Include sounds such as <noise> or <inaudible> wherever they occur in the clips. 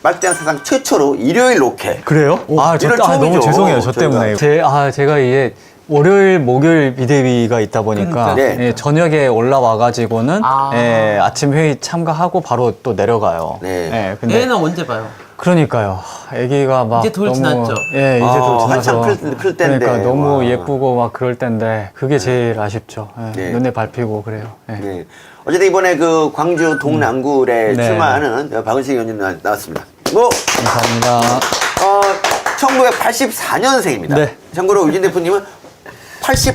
빨대양 사상 최초로 일요일 로켓. 그래요? 아, 저, 이럴 아, 너무 처음이죠, 죄송해요. 저 저희가. 때문에. 제, 아, 제가 이게 월요일, 목요일 비대위가 있다 보니까 그러니까. 예, 저녁에 올라와가지고는 아. 예, 아침 회의 참가하고 바로 또 내려가요. 네. 예, 근데 얘는 언제 봐요? 그러니까요. 아기가 막 이제 돌 너무 지났죠? 예, 이제 아, 돌 지나서 한참 클- 클 때인데. 그러니까 너무 와. 예쁘고 막 그럴 때인데 그게 제일 아쉽죠. 예, 네. 눈에 밟히고 그래요. 예. 네. 어쨌든 이번에 그 광주 동남구에 네. 출마하는 박은식 의원님 나- 나왔습니다. 뭐, 감사합니다. 어, 1984년생입니다. 네. 참고로 의진 대표님은 80.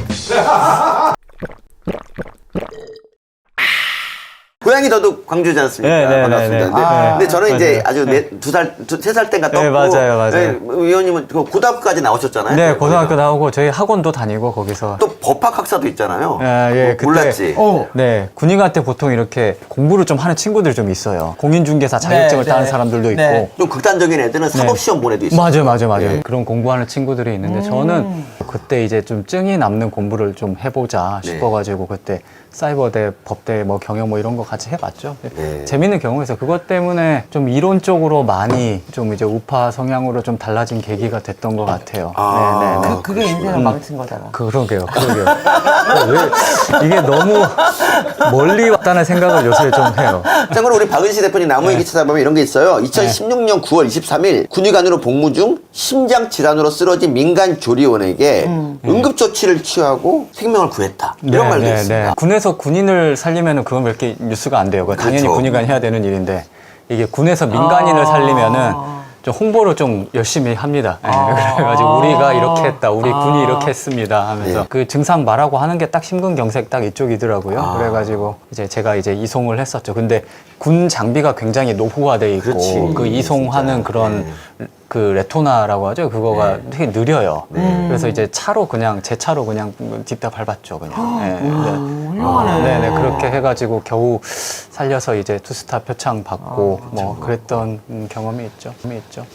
고향이 저도 광주지 않습니까? 네, 네, 반갑습니다. 네, 네. 근데, 아, 근데 저는 이제 맞아요. 아주 네, 두 살, 두, 세 살 때가 떴고. 네, 맞아요, 맞아요. 네, 의원님은 그 고등학교까지 나오셨잖아요. 네, 고등학교 나오고 저희 학원도 다니고 거기서 또 법학 학사도 있잖아요. 아, 예, 뭐 그때- 몰랐지. 어. 네, 군인 때 보통 이렇게 공부를 좀 하는 친구들이 좀 있어요. 공인중개사 자격증을 네, 따는 네. 사람들도 있고. 네. 좀 극단적인 애들은 사법시험 보내도 있어요. 맞아요, 맞아요, 맞아요. 네. 그런 공부하는 친구들이 있는데 저는 그때 이제 좀 증이 남는 공부를 좀 해보자 네. 싶어가지고 그때 사이버대, 법대, 뭐 경영 뭐 이런 거 같이 해봤죠. 네. 재밌는 경우에서 그것 때문에 좀 이론적으로 많이 좀 이제 우파 성향으로 좀 달라진 계기가 됐던 것 같아요. 아. 네, 네, 네. 그, 그게 인생을 망친 거잖아. 그러게요, 그러게요. 왜 이게 너무 멀리 왔다는 생각을 요새 좀 해요. 참고로 우리 박은시 대표님 나무 네. 얘기 찾아보면 이런 게 있어요. 2016년 9월 23일 군의관으로 복무 중 심장 질환으로 쓰러진 민간 조리원에게 응급조치를 취하고 생명을 구했다. 이런 말도 있습니다. 군에서 군인을 살리면은 그건 몇개 뉴스가 안 돼요. 그건 당연히 그렇죠. 군의관 해야 되는 일인데 이게 군에서 민간인을 아. 살리면은 좀 홍보를 좀 열심히 합니다. 예, 아. 그래가지고 우리가 이렇게 했다, 우리 아. 군이 이렇게 했습니다 하면서 네. 그 증상 말하고 하는 게 딱 심근경색 딱 이쪽이더라고요. 아. 그래가지고 이제 제가 이제 이송을 했었죠. 근데 군 장비가 굉장히 노후화돼 있고 그렇지. 그 이송하는. 그런 네. 그 레토나라고 하죠. 그거가 네. 되게 느려요. 네. 그래서 이제 차로 그냥 제 차로 그냥 뒷다 밟았죠, 그냥. 네, 네. 오, 훌륭하네. 네네 그렇게 해가지고 겨우 살려서 이제 투스타 표창 받고 뭐 그랬던 음, 경험이 있죠. 경험이 있죠.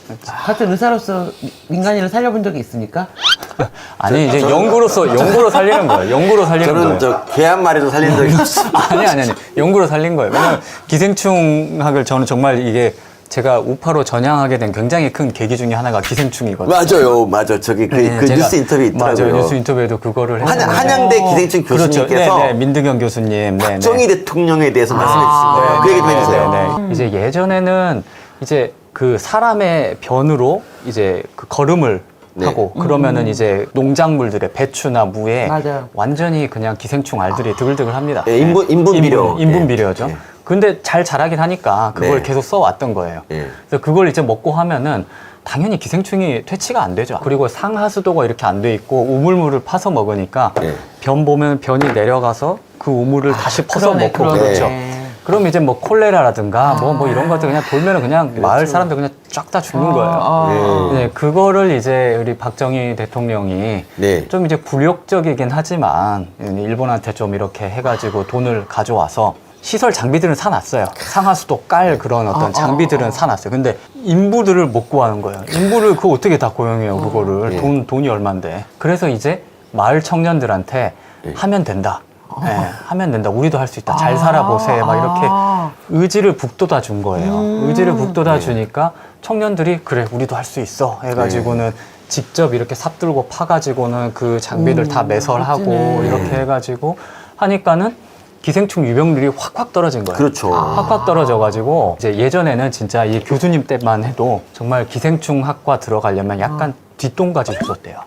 같은 의사로서 민간인을 살려본 적이 있습니까? <laughs> 아니 이제 연구로서 연구로 살리는 거예요. 연구로 살리는 저는 거예요. 저 개 한 마리도 살린 적이 없어요. <laughs> 아니 아니 아니 연구로 살린 거예요. 왜냐면 기생충학을 저는 정말 이게 제가 우파로 전향하게 된 굉장히 큰 계기 중에 하나가 기생충이거든요. 맞아요, 맞아. 저기 그, 네, 그 제가- 뉴스 인터뷰 있더라고요. 맞아요. 뉴스 인터뷰에도 그거를 한, 했는데. 한양대 기생충 그렇죠. 교수님께서 네, 네, 민드경 교수님. 네, 네. 박정희 대통령에 대해서 말씀해 주신 아, 거예요. 그 얘기 좀 해주세요. 네, 네. 이제 예전에는 이제 그 사람의 변으로 이제 그 걸음을 네. 하고 그러면은 이제 농작물들의 배추나 무에 맞아요. 완전히 그냥 기생충 알들이 드글드글합니다. 네, 인분- 인분 비료. 인분, 인분 네. 비료죠. 네. 근데 잘 자라긴 하니까 그걸 네. 계속 써왔던 거예요. 네. 그래서 그걸 이제 먹고 하면은 당연히 기생충이 퇴치가 안 되죠. 그리고 상하수도가 이렇게 안 돼 있고 우물물을 파서 먹으니까 네. 변 보면 변이 내려가서 그 우물을 다시 퍼서 그러네, 먹고 그러네. 그렇죠. 네. 그럼 이제 뭐 콜레라라든가 뭐 뭐 이런 것들 그냥 돌면은 그냥 마을 사람들 그냥 쫙 다 죽는 거예요. 아. 네. 네, 그거를 이제 우리 박정희 대통령이 네. 좀 이제 굴욕적이긴 하지만 일본한테 좀 이렇게 해가지고 돈을 가져와서 시설 장비들은 사놨어요. 상하수도 깔 그런 어떤 장비들은 사놨어요. 근데 인부들을 못 구하는 거예요. 인부를 그 어떻게 다 고용해요, 그거를. 네. 돈, 돈이 얼만데. 그래서 이제 마을 청년들한테 하면 된다. 네, 하면 된다. 우리도 할 수 있다. 잘 살아보세요. 막 이렇게 아. 의지를 북돋아 준 거예요. 음. 의지를 북돋아 주니까 청년들이 그래 우리도 할 수 있어 해가지고는 직접 이렇게 삽들고 파가지고는 그 장비를 다 매설하고 멋지네. 이렇게 해가지고 하니까는 기생충 유병률이 확확 떨어진 거예요. 그렇죠. 확확 떨어져가지고 이제 예전에는 진짜 이 교수님 때만 해도 정말 기생충 학과 들어가려면 약간 뒷돈까지 줬었대요.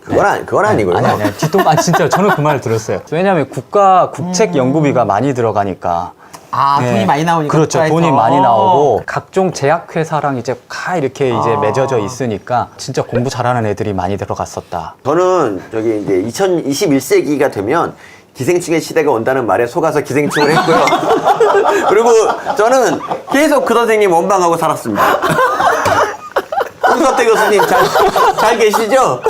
그건, 아니, 그건 아니고요. 아니 아니 뒷돈 아니 진짜 저는 그 말을 들었어요. 왜냐하면 국가 국책 연구비가 많이 들어가니까. 아, 네. 돈이 많이 나오니까. 그렇죠. 국가에서. 돈이 많이 나오고 각종 제약회사랑 이제 가 이렇게 이제 아. 맺어져 있으니까 진짜 공부 잘하는 애들이 많이 들어갔었다. 저는 저기 이제 2021세기가 되면 기생충의 시대가 온다는 말에 속아서 기생충을 했고요. <laughs> 그리고 저는 계속 그 선생님 원방하고 살았습니다. <laughs> 홍석태 교수님 잘, 잘 계시죠?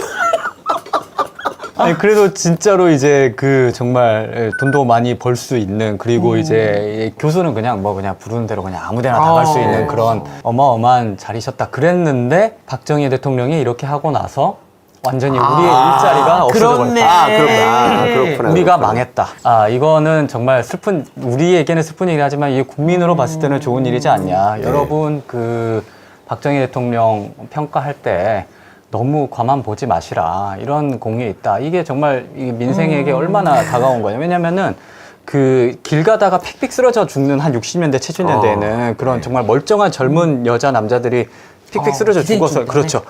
아니 그래도 진짜로 이제 그 정말 돈도 많이 벌 수 있는 그리고 이제 이 교수는 그냥 뭐 그냥 부르는 대로 그냥 아무데나 다 갈수 아. 있는 그런 어마어마한 자리셨다 그랬는데 박정희 대통령이 이렇게 하고 나서 완전히 우리의 일자리가 없어져 그렇네. 버렸다. 아, 그렇구나. 아, 그렇구나. 우리가 그렇구나. 망했다. 아, 이거는 정말 슬픈, 우리에게는 슬픈 일이긴 하지만 이 국민으로 봤을 때는 좋은 일이지 않냐. 여러분, 그, 박정희 대통령 평가할 때 너무 과만 보지 마시라 이런 공이 있다. 이게 정말 이 민생에게 얼마나 다가온 거냐. 왜냐면은 그 길 가다가 픽픽 쓰러져 죽는 한 60년대, 70년대에는 그런 정말 멀쩡한 젊은 여자 남자들이 픽픽 어, 쓰러져 기생충 죽어서. 그렇죠.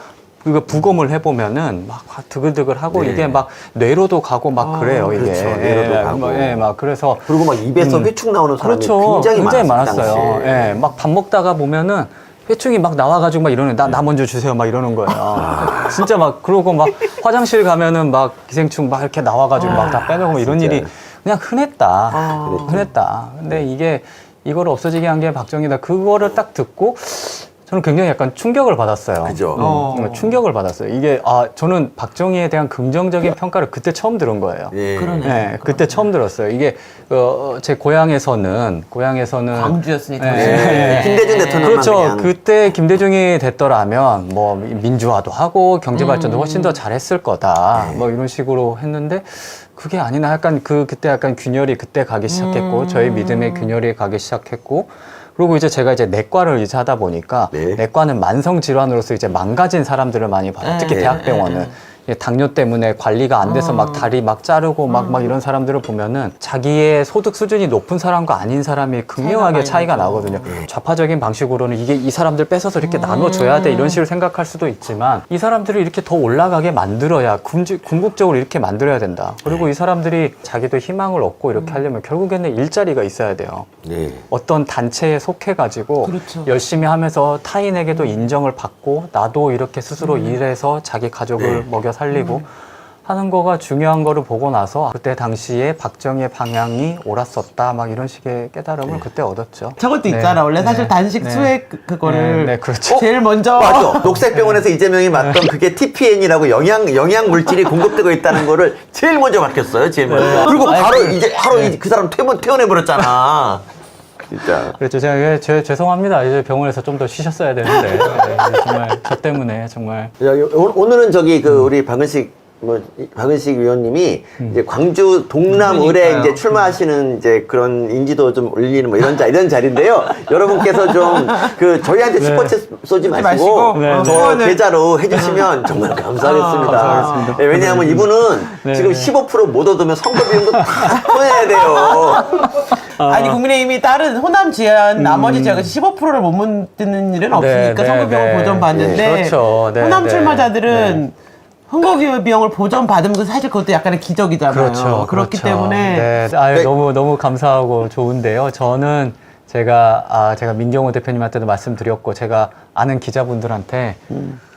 이거 부검을 해보면은 막 드글드글하고 네. 이게 막 뇌로도 가고 막 그래요 이게. 그렇죠. 뇌로도 예, 가고. 막, 예, 막 그래서 그리고 막 입에서 회충 나오는 사람이 그렇죠. 굉장히, 많았어요. 당시에. 예, 막 밥 먹다가 보면은 회충이 막 나와가지고 막 이러는 나, 나 먼저 주세요 막 이러는 거예요. 아. <laughs> 진짜 막 그러고 막 화장실 가면은 막 기생충 막 이렇게 나와가지고 막다 빼놓고 막 이런. 일이 그냥 흔했다. 아. 흔했다. 근데 이게 이거를 없어지게 한 게 박정희다. 그거를 딱 듣고 저는 굉장히 약간 충격을 받았어요. 그죠. 어. 정말 충격을 받았어요. 이게 아 저는 박정희에 대한 긍정적인 평가를 그때 처음 들은 거예요. 예. 그러네. 네, 그때 처음 들었어요. 이게 어, 제 고향에서는 고향에서는 광주였으니까. 네. 김대중 대통령만 그렇죠. 그냥 그때 김대중이 됐더라면 뭐 민주화도 하고 경제 발전도 훨씬 더 잘했을 거다. 뭐 이런 식으로 했는데 그게 아니나 약간 그 그때 약간 균열이 그때 가기 시작했고 저희 믿음의 균열이 가기 시작했고 그리고 이제 제가 이제 내과를 이제 하다 보니까 네. 내과는 만성 질환으로서 이제 망가진 사람들을 많이 봐요. 특히 네. 대학병원은. 이게 당뇨 때문에 관리가 안 돼서 막 다리 막 자르고 막, 막 이런 사람들을 보면은 자기의 소득 수준이 높은 사람과 아닌 사람이 극명하게 차이가. 나거든요. 좌파적인 방식으로는 이게 이 사람들 뺏어서 이렇게 나눠줘야 돼 이런 식으로 생각할 수도 있지만 이 사람들을 이렇게 더 올라가게 만들어야 궁지- 궁극적으로 이렇게 만들어야 된다. 그리고 이 사람들이 자기도 희망을 얻고 이렇게 하려면 결국에는 일자리가 있어야 돼요. 네. 어떤 단체에 속해가지고 그렇죠. 열심히 하면서 타인에게도 인정을 받고 나도 이렇게 스스로 일해서 자기 가족을 네. 먹여 살리고 하는 거가 중요한 거를 보고 나서 그때 당시에 박정희의 방향이 옳았었다 막 이런 식의 깨달음을 그때 얻었죠. 저것도 네. 있잖아. 원래 사실 네. 단식 네. 수액 그- 그거를 네, 네, 그렇죠. 제일 먼저 맞아. <laughs> 녹색병원에서 이재명이 맞던 그게 TPN이라고 영양 영양 물질이 공급되고 있다는 거를 제일 먼저 밝혔어요. 제일 먼저. 그리고 아니, 바로 그- 이제 바로 이제 그 사람 퇴원 퇴원해 버렸잖아. 진짜. 그렇죠. 제가 죄, 죄송합니다. 이제 병원에서 좀 더 쉬셨어야 되는데 네, 정말 저 때문에 정말 야, 요- 오- 오늘은 저기 그 우리 박은식 뭐 이- 박은식 위원님이 이제 광주 동남을에. 이제 출마하시는 이제 그런 인지도 좀 올리는 뭐 이런 자 이런 자리인데요. <laughs> 여러분께서 좀 그 저희한테 스포츠 쏘지 마시고, 마시고, 네, 저 후원을- 계좌로 해주시면 정말 감사하겠습니다. 감사하겠습니다. 네, 왜냐하면 이분은 네, 지금 네. 15%못 얻으면 선거 비용도 다 보내야 돼요. 아니 국민의힘이 다른 호남 지역 나머지 지역에서 15%를 못 듣는 일은 없으니까 네, 선거 비용 네. 보전 받는데 네, 그렇죠. 네, 호남 네. 출마자들은 선거 비용을 보전 받으면 그 사실 그것도 약간의 기적이잖아요. 그렇죠. 그렇기 그렇죠. 때문에 네. 아유, 네. 너무 너무 감사하고 좋은데요. 저는 제가 아 제가 민경호 대표님한테도 말씀드렸고 제가 아는 기자분들한테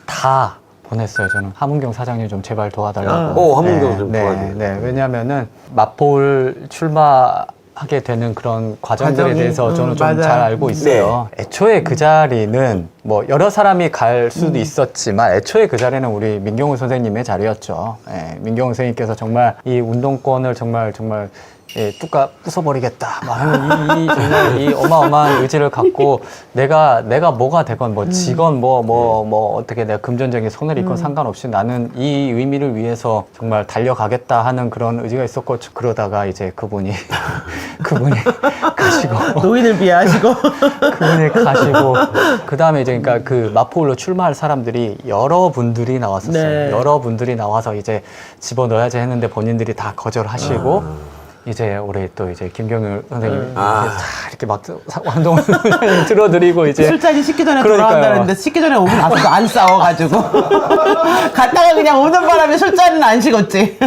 다 보냈어요. 저는 하문경 사장님 좀 제발 도와달라고. 오, 하문경 좀 네, 도와줘요. 네, 왜냐하면은 마포를 출마 하게 되는 그런 과정들에 과정이, 대해서 음, 저는 좀 맞아요. 잘 알고 있어요. 애초에 그 자리는 뭐 여러 사람이 갈 수도 있었지만 애초에 그 자리는 우리 민경훈 선생님의 자리였죠. 예, 민경훈 선생님께서 정말 이 운동권을 정말 정말 예, 뚜까 부숴버리겠다. 막 하는 이, 이 정말 이 어마어마한 의지를 갖고 내가 내가 뭐가 되건 뭐 지건 뭐뭐 뭐 어떻게 내가 금전적인 손을 입건 상관없이 나는 이 의미를 위해서 정말 달려가겠다 하는 그런 의지가 있었고 그러다가 이제 그분이 <laughs> 그분이 <laughs> 가시고 노인을 비하하시고 <laughs> 그분이 가시고 그 다음에 이제 그러니까 그 마포울로 출마할 사람들이 여러 분들이 나왔었어요. 네. 여러 분들이 나와서 이제 집어 넣어야지 했는데 본인들이 다 거절하시고 이제 우리 또 이제 김경일 선생님 이 아. 이렇게 다 이렇게 막 선생님 <laughs> 들어드리고 이제 술자리 식기 전에 그러니까요. 돌아간다는데 식기 전에 오고 나서도 안 싸워가지고 <laughs> 갔다가 그냥 오는 바람에 술자리는 안 식었지.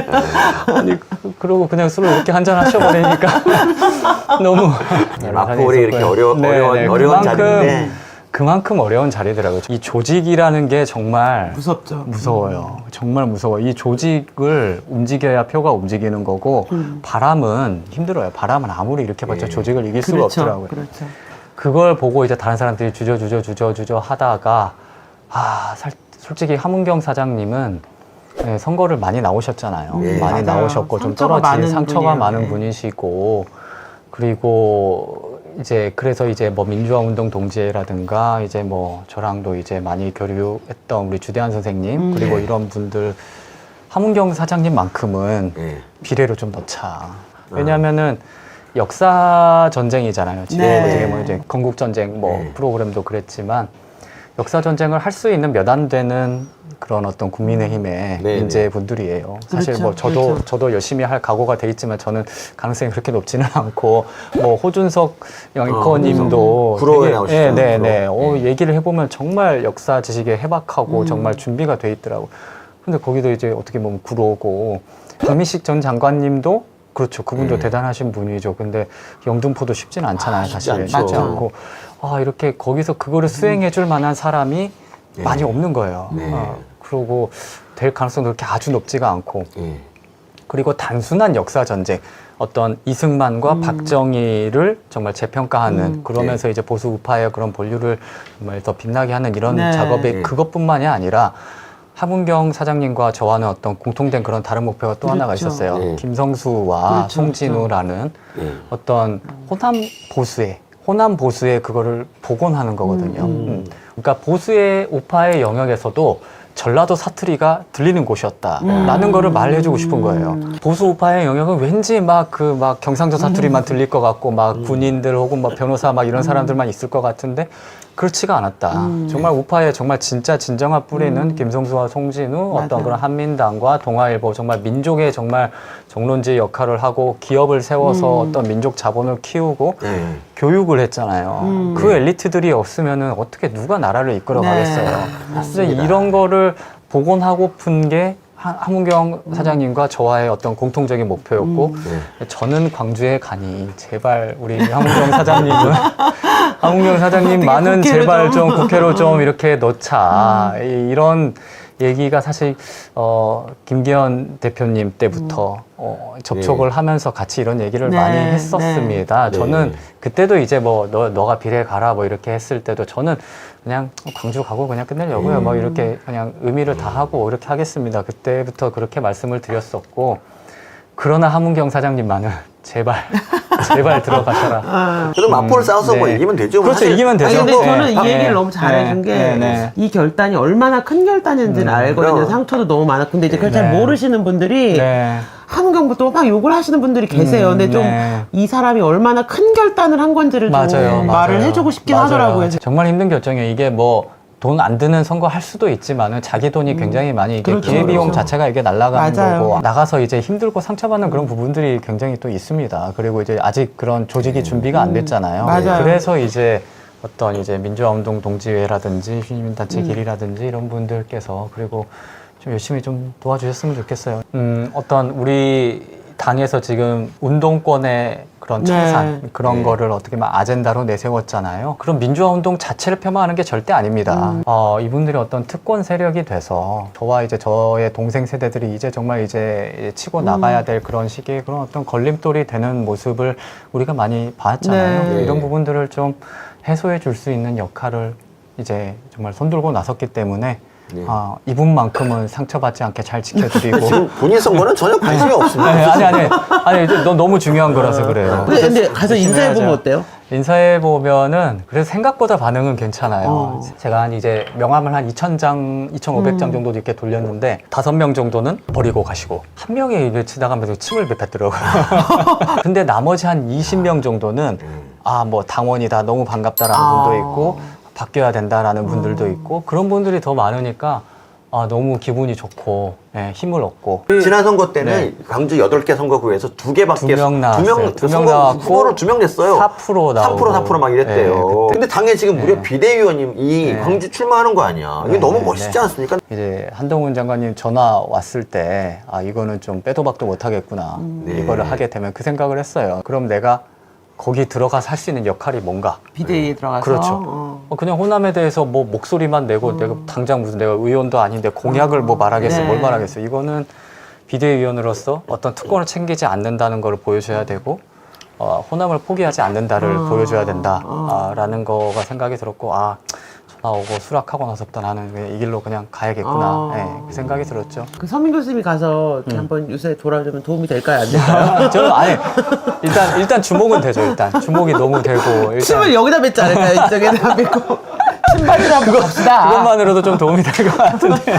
아니 그- 그러고 그냥 술을 이렇게 한잔 하셔버리니까 <laughs> 너무 마포울이 이렇게 어려- 어려운- 어려운 자리인데. 그만큼 어려운 자리더라고요. 이 조직이라는 게 정말 무섭죠. 무서워요. 정말 무서워. 이 조직을 움직여야 표가 움직이는 거고 바람은 힘들어요. 바람은 아무리 이렇게 봤자 조직을 이길 수가 그렇죠. 없더라고요. 그렇죠. 그걸 보고 이제 다른 사람들이 주저 주저 주저 주저 하다가 아 살- 솔직히 하문경 사장님은 네, 선거를 많이 나오셨잖아요. 예. 많이 맞아요. 나오셨고 좀 상처가 떨어진 많은 상처가 분이에요. 많은 네. 분이시고 그리고 이제 그래서 이제 뭐 민주화 운동 동지라든가 이제 뭐 저랑도 이제 많이 교류했던 우리 주대한 선생님 음. 그리고 이런 분들 하문경 사장님만큼은 예. 비례로 좀 넣자. 왜냐하면은 역사 전쟁이잖아요. 지금 네. 뭐 이제 건국 전쟁 뭐 네. 프로그램도 그랬지만 역사 전쟁을 할 수 있는 몇 안 되는 그런 어떤 국민의힘의 네, 인재 분들이에요. 사실 그렇죠, 뭐 저도 그렇죠. 저도 열심히 할 각오가 돼 있지만 저는 가능성이 그렇게 높지는 <laughs> 않고 뭐 호준석 앵커님도 어, 구로에 되게- 나오시잖아요, 네, 네, 네. 구로. 어, 얘기를 해보면 정말 역사 지식에 해박하고 음. 정말 준비가 돼 있더라고. 근데 거기도 이제 어떻게 보면 구로고 박민식 전 장관님도 그렇죠. 그분도 네. 대단하신 분이죠. 근데 영등포도 쉽지는 않잖아요, 아, 사실. 않죠. 쉽지 않고 아 이렇게 거기서 그거를 수행해 줄 만한 사람이 네. 많이 없는 거예요. 네. 어, 그러고 될 가능성도 그렇게 아주 높지가 않고 예. 그리고 단순한 역사 전쟁 어떤 이승만과 박정희를 정말 재평가하는 그러면서 이제 보수 우파의 그런 본류를 정말 더 빛나게 하는 이런 네. 작업이 네. 그것뿐만이 아니라 하문경 사장님과 저와는 어떤 공통된 그런 다른 목표가 또 하나가 그렇죠. 있었어요. 네. 김성수와 그렇죠, 송진우라는 예. 어떤 호남 보수의 호남 보수의 그거를 복원하는 거거든요. 음. 그러니까 보수의 우파의 영역에서도 전라도 사투리가 들리는 곳이었다라는 거를 말해주고 싶은 거예요. 보수 우파의 영역은 왠지 막 그 막 경상도 사투리만 들릴 것 같고 막 군인들 혹은 막 변호사 막 이런 사람들만 있을 것 같은데 그렇지가 않았다. 정말 우파의 정말 진짜 진정한 뿌리는 김성수와 송진우 어떤 맞아요. 그런 한민당과 동아일보 정말 민족의 정말 정론지 역할을 하고 기업을 세워서 어떤 민족 자본을 키우고 예. 교육을 했잖아요. 그 엘리트들이 없으면은 어떻게 누가 나라를 이끌어 네, 가겠어요. 맞습니다. 이런 거를 복원하고픈 게 하- 하문경 사장님과 저와의 어떤 공통적인 목표였고 네. 저는 광주에 가니 제발 우리 하문경 사장님은 <laughs> 하문경 사장님 많은 제발 좀. 좀 국회로 좀 이렇게 넣자 이- 이런 얘기가 사실 어 김기현 대표님 때부터 어, 접촉을 하면서 같이 이런 얘기를 네, 많이 했었습니다. 네. 저는 네. 그때도 이제 뭐 너, 너가 비례 가라 뭐 이렇게 했을 때도 저는 그냥 광주 가고 그냥 끝내려고요. 뭐 이렇게 그냥 의미를 다 하고 이렇게 하겠습니다. 그때부터 그렇게 말씀을 드렸었고 그러나 하문경 사장님만은 제발 <laughs> 제발 들어가셔라. 그래도 맞포를 싸워서 뭐 네. 이기면 되죠. 그렇죠. 사실 이기면 되죠. 아니 근데 뭐, 저는 네, 이 네, 얘기를 너무 잘해준 네, 게 네, 이 네. 결단이 얼마나 큰 결단인지는 알거든요. 그럼. 상처도 너무 많았고 근데 이제 그걸 잘 네. 모르시는 분들이 네. 한경부터 막 욕을 하시는 분들이 계세요. 음, 근데 좀 네. 이 사람이 얼마나 큰 결단을 한 건지를 좀 맞아요. 말을 맞아요. 해주고 싶긴 맞아요. 하더라고요. 정말 힘든 결정이에요. 이게 뭐 돈 안 드는 선거 할 수도 있지만은 자기 돈이 굉장히 많이 이게 그렇죠, 기회비용 그렇죠. 자체가 이게 날아가는 맞아요. 거고 나가서 이제 힘들고 상처받는 그런 부분들이 굉장히 또 있습니다. 그리고 이제 아직 그런 조직이 준비가 안 됐잖아요. 음. 맞아요. 그래서 이제 어떤 이제 민주화운동 동지회라든지 시민단체 음. 길이라든지 이런 분들께서 그리고 좀 열심히 좀 도와주셨으면 좋겠어요. 음, 어떤 우리 당에서 지금 운동권의 그런 네. 청산 그런 네. 거를 어떻게 막 아젠다로 내세웠잖아요. 그럼 민주화 운동 자체를 폄하하는 게 절대 아닙니다. 음. 어, 이분들이 어떤 특권 세력이 돼서 저와 이제 저의 동생 세대들이 이제 정말 이제 치고 음. 나가야 될 그런 시기에 그런 어떤 걸림돌이 되는 모습을 우리가 많이 봤잖아요. 네. 이런 부분들을 좀 해소해 줄 수 있는 역할을 이제 정말 손들고 나섰기 때문에 네. 아, 이분만큼은 상처받지 않게 잘 지켜드리고 <laughs> 지금 본인 선거는 전혀 관심이 없습니다. 아니 아니 아니 아니 이제 너, 너무 중요한 거라서 그래요. 근데, 근데 가서 인사해 보면 해야죠. 어때요? 인사해 보면은 그래서 생각보다 반응은 괜찮아요. 어. 제가 한 이제 명함을 한 2,000장, 2,500장 정도 이렇게 돌렸는데 다섯 명 정도는 버리고 가시고 한 명이 입에 지나가면서 침을 뱉더라고요. <laughs> 근데 나머지 한 20명 정도는 아 뭐 당원이다 너무 반갑다라는 아. 분도 있고 바뀌어야 된다라는 분들도 있고 그런 분들이 더 많으니까 아 너무 기분이 좋고 예, 힘을 얻고 지난 선거 때는 광주 8개 선거구에서 두 개밖에 네. 두명 나왔어요. 두 명, 두명 선거 나왔고 후보를 두명 냈어요. 4% 나오고. 3% 4%막 이랬대요. 네, 그때. 근데 당에 지금 무려 네. 비대위원님이 네. 광주 출마하는 거 아니야. 이게 네, 너무 네, 멋있지 네. 않습니까? 이제 한동훈 장관님 전화 왔을 때, 아, 이거는 좀 빼도 박도 못 하겠구나. 네. 이거를 하게 되면 그 생각을 했어요. 그럼 내가 거기 들어가서 할 수 있는 역할이 뭔가? 비대위에 들어가서 그렇죠. 어. 어, 그냥 호남에 대해서 뭐 목소리만 내고 내가 당장 무슨 내가 의원도 아닌데 공약을 뭐 말하겠어, 네. 뭘 말하겠어. 이거는 비대위원으로서 어떤 특권을 챙기지 않는다는 걸 보여줘야 되고, 어, 호남을 포기하지 않는다를 어. 보여줘야 된다라는 거가 생각이 들었고, 아, 전화 오고 수락하고 나서부터 나는 그냥 이 길로 그냥 가야겠구나. 어. 예, 그 생각이 들었죠. 그 서민 교수님이 가서 음. 이렇게 한번 요새 돌아주면 도움이 될까요? 안 될까요? <laughs> 저는 아니 일단 일단 주목은 되죠. 일단 주목이 너무 되고 일단 침을 여기다 뱉지 않을까요? 이쪽에다 <laughs> 뱉고 신발이라 한번 갑시다. 그것만으로도 좀 도움이 될 것 같은데.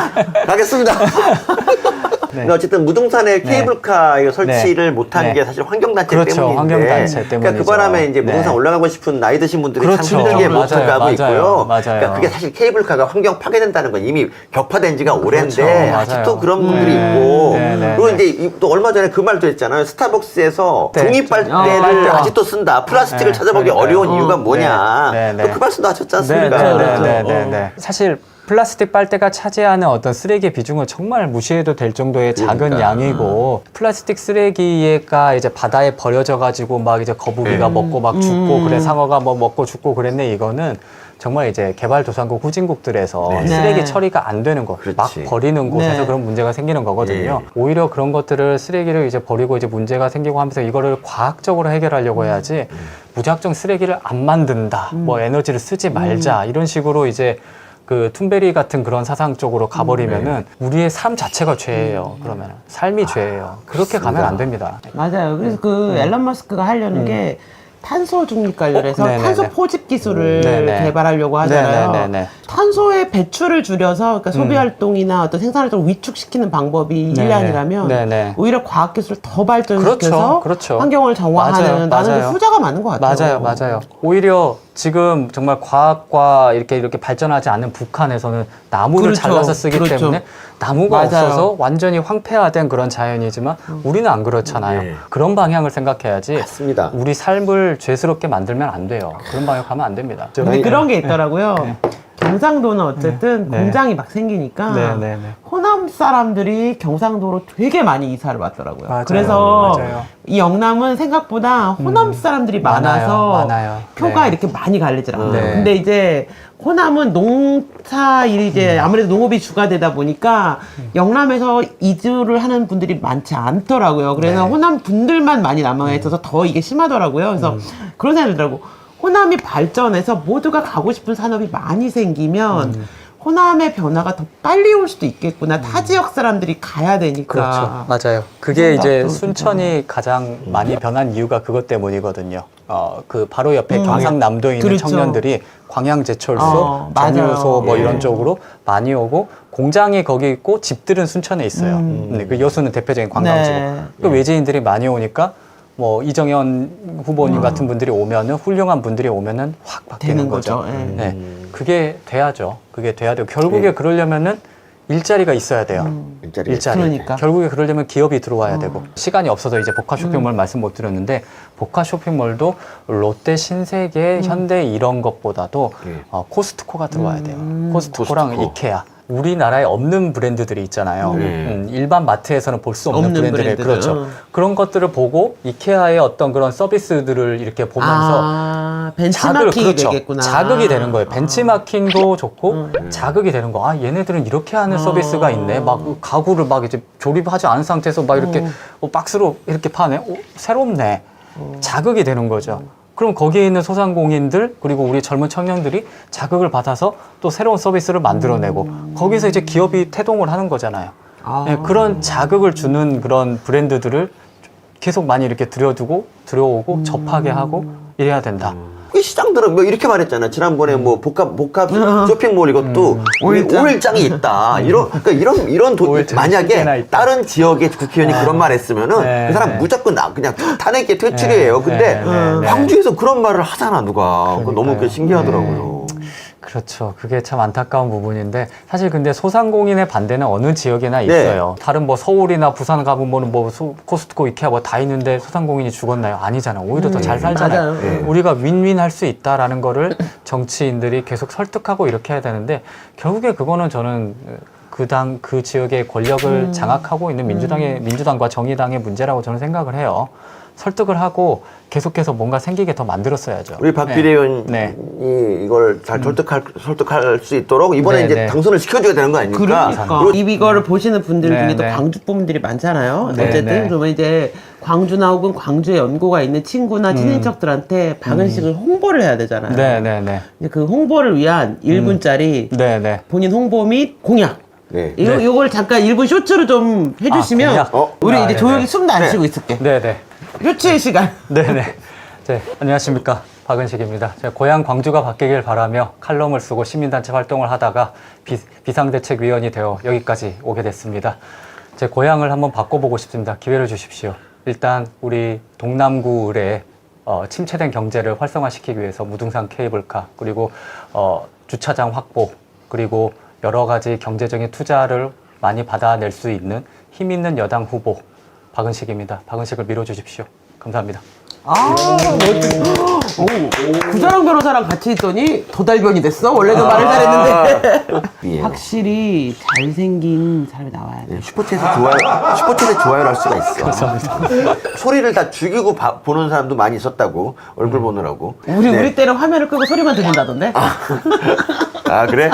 가겠습니다. <laughs> 근데 어쨌든 무등산에 네. 케이블카 이거 설치를 네. 못한 네. 게 사실 환경단체 그렇죠. 때문인데. 환경단체 그러니까 그 때문이죠. 바람에 이제 네. 무등산 올라가고 싶은 나이 드신 분들이 그렇죠. 참 힘들게 못 맞아요. 가고 맞아요. 있고요. 맞아요. 그러니까 그게 사실 케이블카가 환경 파괴된다는 건 이미 격파된 지가 오랜데 맞아요. 아직도 그런 분들이 네. 있고 네, 네, 그리고 네. 이제 이- 또 얼마 전에 그 말도 했잖아요. 스타벅스에서 네. 종이 어, 빨대를 빨대와. 아직도 쓴다. 플라스틱을 네, 찾아보기 그러니까요. 어려운 어. 이유가 뭐냐. 네, 네, 또 네. 그 말씀도 하셨지 네, 않습니까? 네, 그렇죠. 네, 네, 어. 네. 사실 플라스틱 빨대가 차지하는 어떤 쓰레기의 비중은 정말 무시해도 될 정도의 작은 그러니까. 양이고 플라스틱 쓰레기가 이제 바다에 버려져 가지고 막 이제 거북이가 네. 먹고 막 죽고 음. 그래 상어가 뭐 먹고 죽고 그랬네 이거는 정말 이제 개발도상국 후진국들에서 네. 쓰레기 네. 처리가 안 되는 것, 막 그렇지. 버리는 곳에서 네. 그런 문제가 생기는 거거든요. 예. 오히려 그런 것들을 쓰레기를 이제 버리고 이제 문제가 생기고 하면서 이거를 과학적으로 해결하려고 해야지 무작정 쓰레기를 안 만든다, 뭐 에너지를 쓰지 말자 이런 식으로 이제 그 툰베리 같은 그런 사상 쪽으로 가버리면은 우리의 삶 자체가 죄예요. 그러면 삶이 죄예요. 그렇게 가면 안 됩니다. 맞아요. 그래서 그 앨런 머스크가 하려는 게 탄소 중립 관련해서 어? 네네네. 탄소 포집 기술을 네네. 개발하려고 하잖아요. 네네네네. 탄소의 배출을 줄여서 그러니까 소비 활동이나 어떤 생산 활동을 위축시키는 방법이 네네. 일환이라면 네네. 오히려 과학 기술을 더 발전시켜서 그렇죠. 그렇죠. 환경을 정화하는 맞아요. 나는 그 맞아요. 후자가 맞는 것 같아요. 맞아요, 맞아요. 오히려 지금 정말 과학과 이렇게 이렇게 발전하지 않은 북한에서는 나무를 그렇죠. 잘라서 쓰기 그렇죠. 때문에 나무가 맞아요. 없어서 완전히 황폐화된 그런 자연이지만 우리는 안 그렇잖아요. 네. 그런 방향을 생각해야지. 맞습니다. 우리 삶을 죄스럽게 만들면 안 돼요. 그런 방향 가면 안 됩니다. 근데 그런 게 있더라고요. 경상도는 어쨌든 네. 공장이 막 생기니까 네, 네, 네. 호남 사람들이 경상도로 되게 많이 이사를 왔더라고요. 맞아요, 그래서 맞아요. 이 영남은 생각보다 호남 사람들이 많아요, 많아서 많아요. 표가 네. 이렇게 많이 갈리질 않아요. 네. 근데 이제 호남은 농사 일이 이제 음. 아무래도 농업이 주가 되다 보니까 영남에서 이주를 하는 분들이 많지 않더라고요. 그래서 네. 호남 분들만 많이 남아 있어서 더 이게 심하더라고요. 그래서 음. 그런 생각이 들더라고. 호남이 발전해서 모두가 가고 싶은 산업이 많이 생기면 음. 호남의 변화가 더 빨리 올 수도 있겠구나. 타 지역 사람들이 가야 되니까. 그렇죠. 맞아요. 그게 이제 순천이 가장 많이 변한 이유가 그것 때문이거든요. 어, 그 바로 옆에 경상남도에 있는 그렇죠. 청년들이 광양제철소, 어. 정유소 뭐 예. 이런 쪽으로 많이 오고 공장이 거기 있고 집들은 순천에 있어요. 근데 그 여수는 대표적인 관광지고. 네. 그 외지인들이 많이 오니까 뭐 이정현 후보님 같은 분들이 오면은 훌륭한 분들이 오면은 확 바뀌는 되는 거죠. 거죠. 예. 네, 그게 돼야죠. 그게 돼야 돼요. 결국에 그러려면은 일자리가 있어야 돼요. 일자리. 일자리. 그러니까. 결국에 그러려면 기업이 들어와야 되고 시간이 없어서 이제 복합 쇼핑몰 말씀 못 드렸는데 복합 쇼핑몰도 롯데, 신세계, 현대 이런 것보다도 예. 어, 코스트코가 들어와야 돼요. 코스트코랑 코스트코. 이케아. 우리나라에 없는 브랜드들이 있잖아요. 네. 음, 일반 마트에서는 볼 수 없는, 없는 브랜드들. 브랜드들. 그렇죠. 응. 그런 것들을 보고 이케아의 어떤 그런 서비스들을 이렇게 보면서 아, 자극, 벤치마킹이 그렇죠. 되겠구나. 자극이 되는 거예요. 벤치마킹도 좋고 음. 자극이 되는 거. 아 얘네들은 이렇게 하는 어. 서비스가 있네. 막 가구를 막 이제 조립하지 않은 상태에서 막 이렇게 어. 어, 박스로 이렇게 파네. 어, 새롭네. 자극이 되는 거죠. 그럼 거기에 있는 소상공인들 그리고 우리 젊은 청년들이 자극을 받아서 또 새로운 서비스를 만들어내고 거기서 이제 기업이 태동을 하는 거잖아요. 아. 네, 그런 자극을 주는 그런 브랜드들을 계속 많이 이렇게 들여두고 들여오고 접하게 하고 이래야 된다. 그 시장들은 뭐 이렇게 말했잖아. 지난번에 뭐 복합 복합 쇼핑몰 이것도 오일장. 오일장. 이 있다. 이런 그러니까 이런 이런 도, 오일장 만약에 있다. 다른 지역의 국회의원이 그런 말 했으면은 네, 그 사람 네. 무조건 나 그냥 탄핵의 퇴출이에요. 네, 근데 네, 네, 네. 광주에서 그런 말을 하잖아 누가. 그거 너무 그. 신기하더라고요. 그렇죠. 그게 참 안타까운 부분인데 사실 근데 소상공인의 반대는 어느 지역에나 네. 있어요. 다른 뭐 서울이나 부산 가보면 뭐 소- 코스트코, 이케아 뭐 다 있는데 소상공인이 죽었나요? 아니잖아요. 오히려 더 잘 살잖아요. 맞아요. 네. 우리가 윈윈 할 수 있다라는 거를 정치인들이 계속 설득하고 이렇게 해야 되는데 결국에 그거는 저는 그 당 그 지역의 권력을 장악하고 있는 민주당의 민주당과 정의당의 문제라고 저는 생각을 해요. 설득을 하고 계속해서 뭔가 생기게 더 만들었어야죠. 우리 박 네. 비대위원이 네. 이걸 잘 설득할 설득할 수 있도록 이번에 네, 이제 네. 당선을 시켜줘야 되는 거 아닙니까? 그러니까 그리고 이 이거를 보시는 분들 네, 중에 또 네. 광주 분들이 많잖아요. 네, 어쨌든 네. 그러면 이제 광주나 혹은 광주에 연고가 있는 친구나 친인척들한테 박은식을 홍보를 해야 되잖아요. 음. 네, 네, 네. 이제 그 홍보를 위한 1분짜리 네, 네. 본인 홍보 및 공약. 네. 이거 요걸 잠깐 1분 쇼츠로 좀 해주시면 아, 공약? 어? 우리 아, 이제 네네. 조용히 숨도 안 네. 쉬고 있을게. 네, 네. 쇼츠의 시간. <laughs> 네네. 네, 안녕하십니까. 박은식입니다. 제가 고향 광주가 바뀌길 바라며 칼럼을 쓰고 시민단체 활동을 하다가 비, 비상대책위원이 되어 여기까지 오게 됐습니다. 제 고향을 한번 바꿔보고 싶습니다. 기회를 주십시오. 일단 우리 동남구 을에 어, 침체된 경제를 활성화시키기 위해서 무등산 케이블카 그리고 어, 주차장 확보 그리고 여러 가지 경제적인 투자를 많이 받아낼 수 있는 힘 있는 여당 후보 박은식입니다. 박은식을 밀어주십시오. 감사합니다. 아, 멋지. 오, <gasps> 구자랑 변호사랑 같이 있더니 도달변이 됐어. 원래도 말을 잘했는데. <laughs> 예. 확실히 잘생긴 사람이 나와야 돼. 네, 슈퍼챗에 좋아요, 슈퍼챗에 좋아요를 할 수가 있어. 감사합니다. 소리를 다 죽이고 봐- 보는 사람도 많이 있었다고 얼굴 보느라고. 우리 네. 우리 때는 화면을 끄고 소리만 들린다던데. 아 <laughs> 그래?